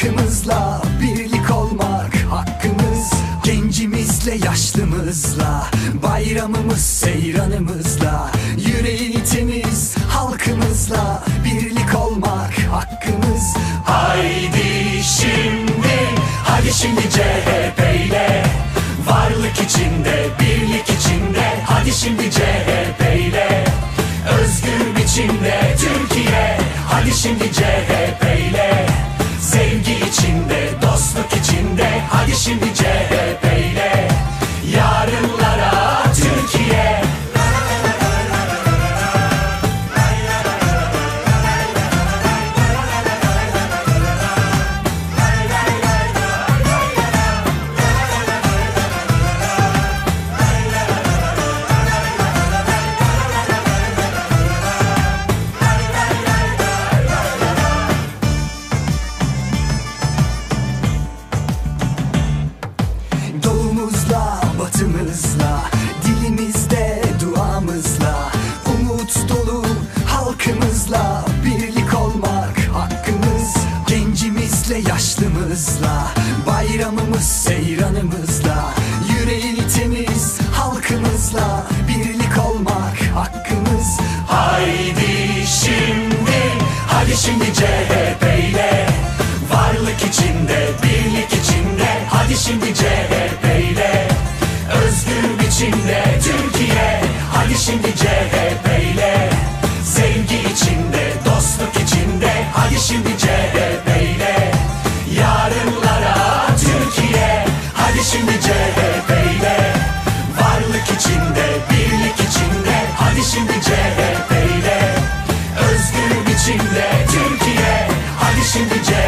halkımızla birlik olmak hakkımız. Gencimizle yaşlımızla bayramımız seyranımızla Yüreği temiz halkımızla birlik olmak hakkımız. Haydi şimdi hadi şimdi CHP ile. Varlık içinde birlik içinde. Hadi şimdi CHP Hadi şimdi CHP Batımızla Dilimizde, duamızla Umut dolu halkımızla Birlik olmak hakkımız Gencimizle, yaşlımızla Bayramımız, seyranımızla Yüreği temiz halkımızla Birlik olmak hakkımız. Haydi şimdi, hadi şimdi CHP içinde Türkiye. Hadi şimdi CHP ile. Sevgi içinde dostluk içinde. Hadi şimdi CHP ile. Yarınlara Türkiye. Hadi şimdi CHP ile. Varlık içinde birlik içinde. Hadi şimdi CHP ile. Özgürlük içinde Türkiye. Hadi şimdi CHP